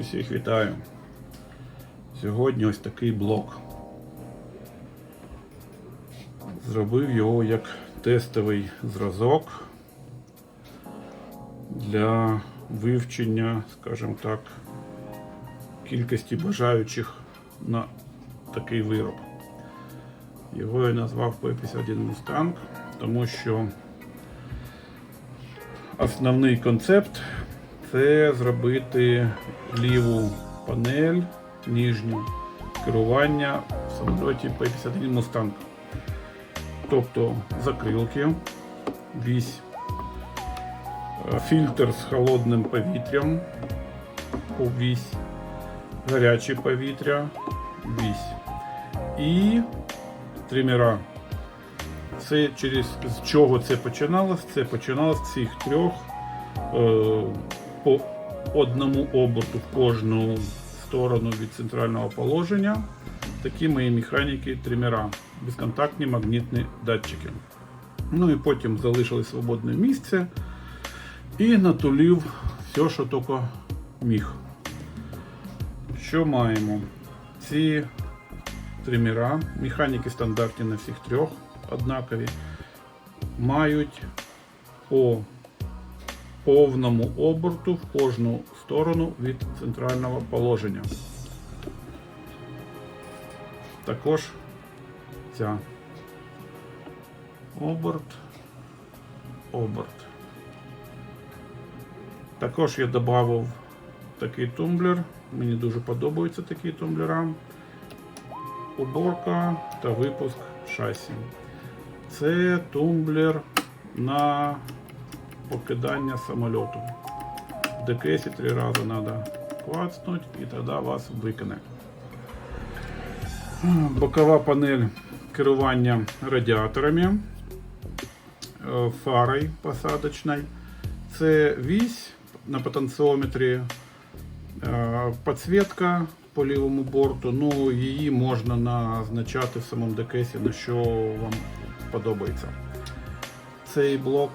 Усіх вітаю. Сьогодні ось такий блок. Зробив його як тестовий зразок для вивчення, скажімо так, кількості бажаючих на такий вироб. Його я назвав P51 Mustang, тому що основний концепт це зробити ліву панель нижню керування в самольоті P51 Mustang. Тобто закрилки, вісь, е, фільтр з холодним повітрям, вісь, гаряче повітря, вісь і тримера. Це через з чого це починалось? Це починалось з цих трьох е, по одному оберту в кожну сторону від центрального положення. Такі мої механіки тримера, безконтактні магнітні датчики. Ну і потім залишили свободне місце і натулив все, що тільки міг. Що маємо? Ці тримера, механіки стандартні на всіх трьох, однакові, мають по повному оберту в кожну сторону від центрального положення. Також ця оберт, оберт. Також я додав такий тумблер. Мені дуже подобаються такі тумблера. Уборка та випуск шасі. Це тумблер на покидання самольоту. В ДКСі три рази треба клацнути і тоді вас викине. Бокова панель керування радіаторами, е, фарою посадочною. Це вісь на потенціометрі, е, підсвітка по лівому борту. Ну, її можна назначати в самому ДКСі, на що вам подобається. Цей блок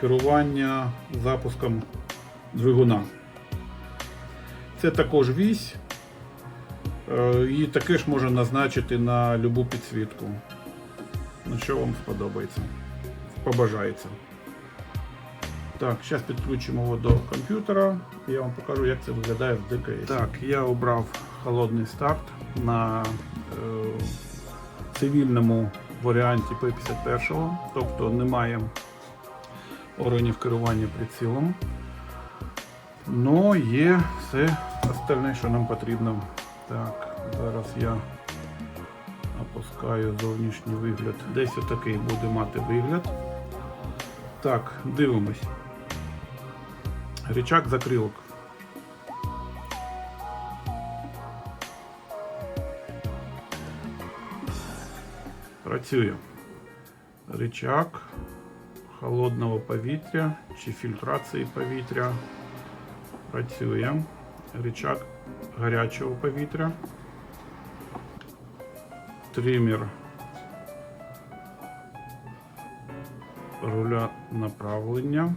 керування запуском двигуна. Це також вісь. Е, І таке ж можна назначити на любу підсвітку. На що вам сподобається. Побажається. Так, зараз підключимо його до комп'ютера я вам покажу, як це виглядає в ДКС. Так, я обрав холодний старт на е, цивільному варіанті P51, тобто немає органів керування прицілом. Ну, є все остальне, що нам потрібно. Так, зараз я опускаю зовнішній вигляд. Десь отакий буде мати вигляд. Так, дивимось. Рычаг закрилок. Працює. Рычаг холодного повітря чи фільтрації повітря. Працює. Рычаг гарячого повітря. Тример руля направлення.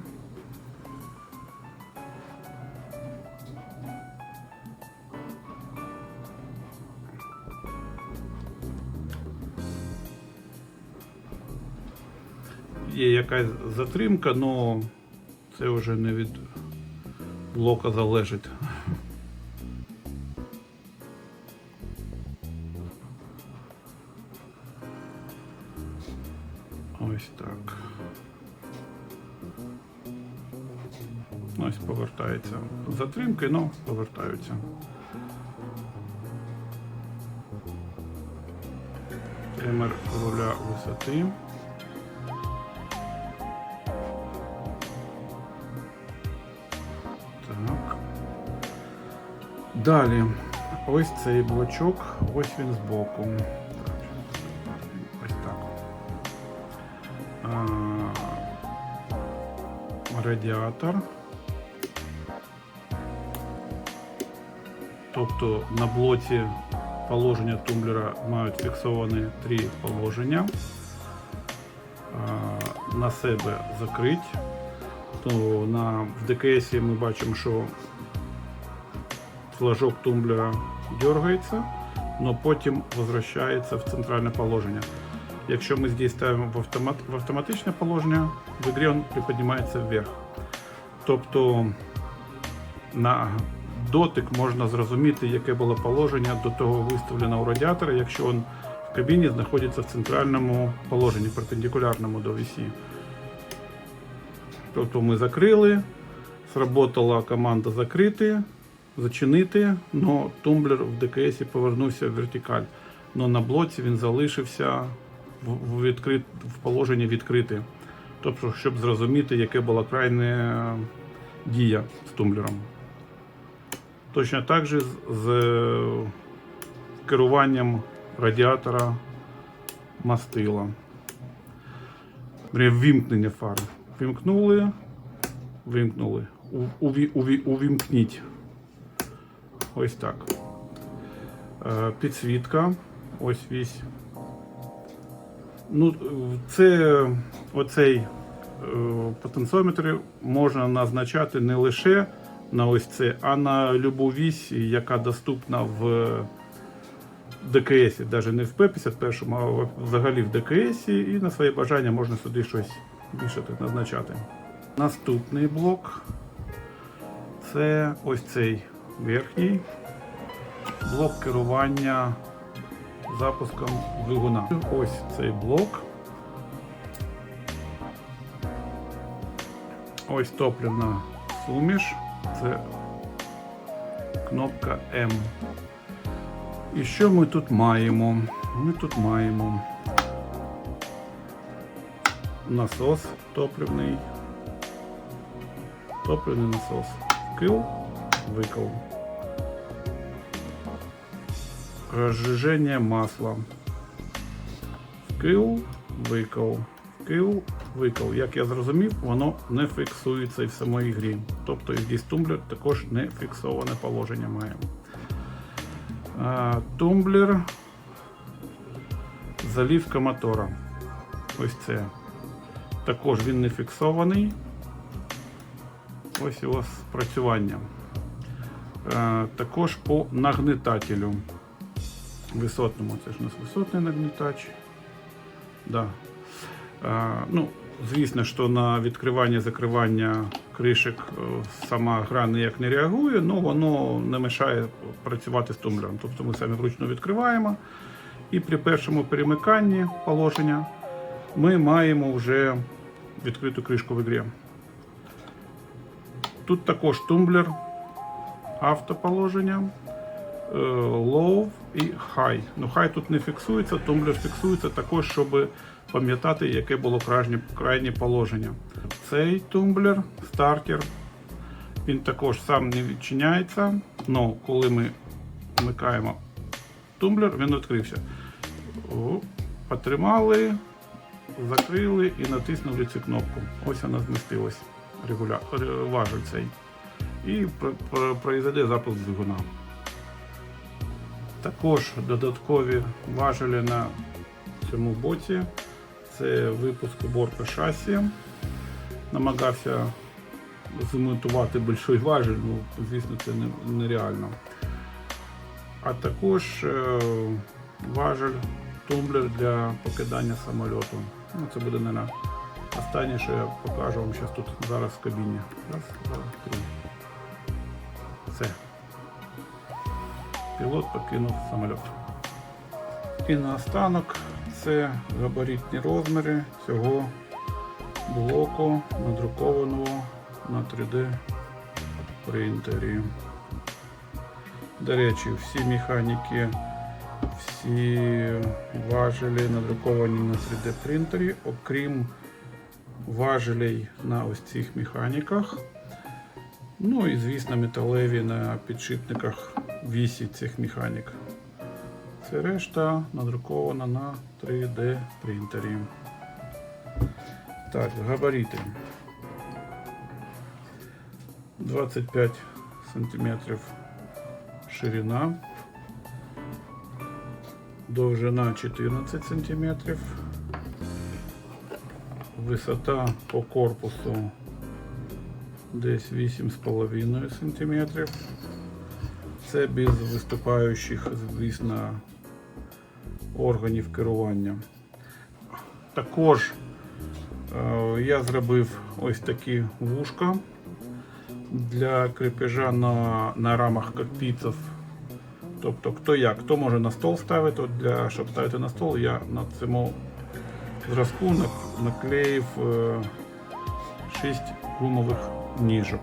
Є якась затримка, але це вже не від блока залежить. Ось так. Ось повертається затримки, але повертаються. Тример руля висоти. Далі. Ось цей блочок, ось він збоку. Ось так. Радіатор. Тобто на блоці положення тумблера мають фіксовані три положення. На себе закрить. То на, в ДКС ми бачимо, що флажок тумблера дергається, но потім возвращається в центральне положення. Якщо ми здесь ставимо в, автомат, в автоматичне положення, в ігрі він приподнімається вверх. Тобто на дотик можна зрозуміти, яке було положення до того виставлено у радіатора, якщо він в кабіні знаходиться в центральному положенні, перпендикулярному до вісі. Тобто ми закрили, сработала команда закрити, зачинити, але тумблер в ДКС повернувся в вертикаль. Но на блоці він залишився в, відкрит, в положенні відкритий. Тобто, щоб зрозуміти, яке була крайня дія з тумблером. Точно так же з, керуванням радіатора мастила. Фари. Вімкнули, вимкнули. Уві- Увімкніть. Ось так. Е, Підсвітка. Ось вісь. Ну, це оцей е, потенціометр можна назначати не лише на ось це, а на любу вісь, яка доступна в ДКС, навіть не в П-51, а взагалі в ДКС, і на своє бажання можна сюди щось більше так назначати. Наступний блок це ось цей верхній блок керування запуском двигуна. Ось цей блок. Ось топливна суміш. Це кнопка М. І що ми тут маємо? Ми тут маємо насос топливний. Топливний насос. Вкил, викил. Розжиження масла. Вкил, викил. Вкил, викил. Як я зрозумів, воно не фіксується і в самій грі. Тобто і здесь тумблер також не фіксоване положення має. Тумблер. Залівка мотора. Ось це. Також він не фіксований. Ось його спрацювання. Також по нагнетателю висотному. Це ж у нас висотний нагнітач. Да. Е, Ну, звісно, що на відкривання-закривання кришек е, сама гра ніяк не реагує, але воно не мешає працювати з тумблером. Тобто ми самі вручну відкриваємо. І при першому перемиканні положення ми маємо вже відкриту кришку в ігрі. Тут також тумблер автоположення, е, low і high. Ну, high тут не фіксується, тумблер фіксується також, щоб пам'ятати, яке було крайнє, положення. Цей тумблер, стартер, він також сам не відчиняється, але коли ми вмикаємо тумблер, він відкрився. Потримали, закрили і натиснули цю кнопку. Ось вона змістилась регуля... ре- важель цей. І пр- пр- произойде запуск двигуна. Також додаткові важелі на цьому боці. Це випуск уборка шасі. Намагався зімітувати большой важель, ну, звісно, це нереально. А також е, важель тумблер для покидання самольоту. Ну, це буде, мабуть, останнє, що я покажу вам зараз тут зараз в кабіні. Раз, два, три. Все. Пілот покинув самоліт. І наостанок це габаритні розміри цього блоку, надрукованого на 3D принтері. До речі, всі механіки, всі важелі надруковані на 3D принтері, окрім важелей на ось цих механіках. Ну і, звісно, металеві на підшипниках вісі цих механік. Це решта надрукована на 3D принтері. Так, габарити. 25 сантиметрів ширина, довжина 14 сантиметрів, висота по корпусу десь 8,5 сантиметрів. Це без виступаючих, звісно, органів керування. Також е, я зробив ось такі вушка для крепежа на, на рамах кокпітів. Тобто, хто як, хто може на стол ставити, от для, щоб ставити на стол, я на цьому зразку наклеїв 6 гумових ніжок.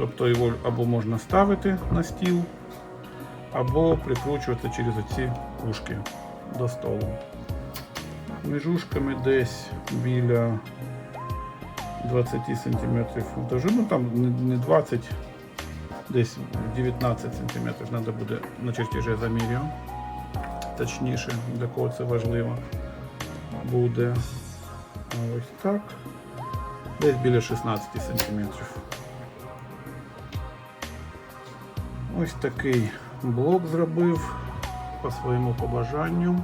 Тобто його або можна ставити на стіл, або прикручувати через оці ушки до столу. Між ушками десь біля 20 см довжину, там не- не 20 десь 19 см треба буде на чертежі замірюю. Точніше, для кого це важливо буде. Ось так. Десь біля 16 см. Ось такий блок зробив по своєму побажанню.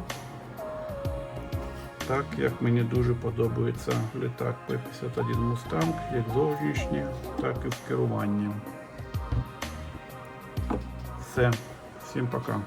Так як мені дуже подобається літак P-51 Mustang, як зовнішній, так і в керуванні. Все, всім пока.